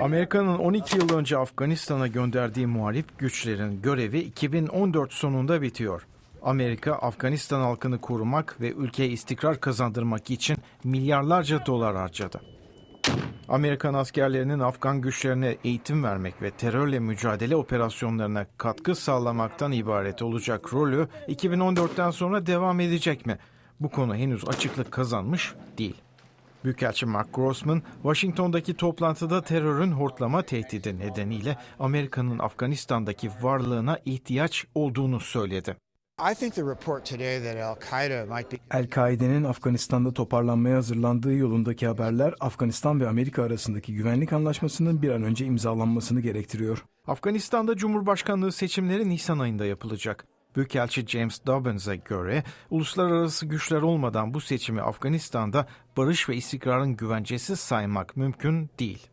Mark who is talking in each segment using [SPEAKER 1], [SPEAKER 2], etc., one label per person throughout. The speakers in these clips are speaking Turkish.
[SPEAKER 1] Amerika'nın 12 yıl önce Afganistan'a gönderdiği muhalif güçlerin görevi 2014 sonunda bitiyor. Amerika, Afganistan halkını korumak ve ülkeye istikrar kazandırmak için milyarlarca dolar harcadı. Amerikan askerlerinin Afgan güçlerine eğitim vermek ve terörle mücadele operasyonlarına katkı sağlamaktan ibaret olacak rolü 2014'ten sonra devam edecek mi? Bu konu henüz açıklık kazanmış değil. Büyükelçi Mark Grossman, Washington'daki toplantıda terörün hortlama tehdidi nedeniyle Amerika'nın Afganistan'daki varlığına ihtiyaç olduğunu söyledi.
[SPEAKER 2] El-Kaide'nin Afganistan'da toparlanmaya hazırlandığı yolundaki haberler Afganistan ve Amerika arasındaki güvenlik anlaşmasının bir an önce imzalanmasını gerektiriyor.
[SPEAKER 1] Afganistan'da Cumhurbaşkanlığı seçimleri Nisan ayında yapılacak. Büyükelçi James Dobbins'a göre uluslararası güçler olmadan bu seçimi Afganistan'da barış ve istikrarın güvencesi saymak mümkün değil.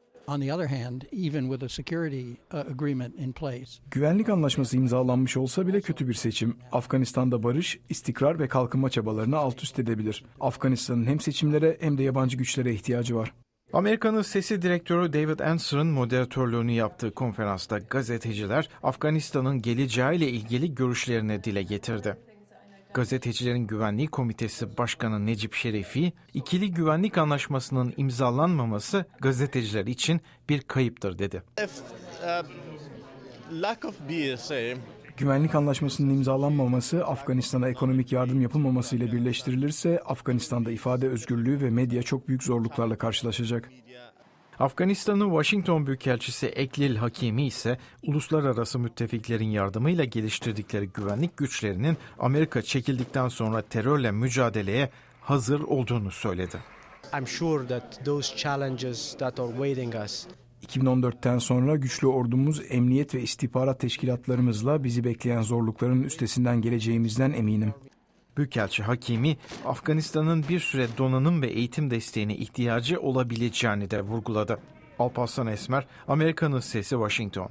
[SPEAKER 3] Uh,
[SPEAKER 2] Güvenlik anlaşması imzalanmış olsa bile kötü bir seçim. Afganistan'da barış, istikrar ve kalkınma çabalarını alt üst edebilir. Afganistan'ın hem seçimlere hem de yabancı güçlere ihtiyacı var.
[SPEAKER 1] Amerika'nın sesi direktörü David Answer'ın moderatörlüğünü yaptığı konferansta gazeteciler Afganistan'ın geleceğiyle ilgili görüşlerini dile getirdi. Gazetecilerin Güvenliği Komitesi Başkanı Necip Şerifi, ikili güvenlik anlaşmasının imzalanmaması gazeteciler için bir kayıptır dedi.
[SPEAKER 4] if uh, lack of BSA
[SPEAKER 2] Güvenlik anlaşmasının imzalanmaması, Afganistan'a ekonomik yardım yapılmaması ile birleştirilirse Afganistan'da ifade özgürlüğü ve medya çok büyük zorluklarla karşılaşacak.
[SPEAKER 1] Afganistan'ın Washington Büyükelçisi Eklil Hakimi ise uluslararası müttefiklerin yardımıyla geliştirdikleri güvenlik güçlerinin Amerika çekildikten sonra terörle mücadeleye hazır olduğunu söyledi.
[SPEAKER 5] I'm sure that those challenges that are waiting us
[SPEAKER 2] 2014'ten sonra güçlü ordumuz, emniyet ve istihbarat teşkilatlarımızla bizi bekleyen zorlukların üstesinden geleceğimizden eminim.
[SPEAKER 1] Büyükelçi Hakimi, Afganistan'ın bir süre donanım ve eğitim desteğine ihtiyacı olabileceğini de vurguladı. Alparslan Esmer, Amerika'nın Sesi Washington.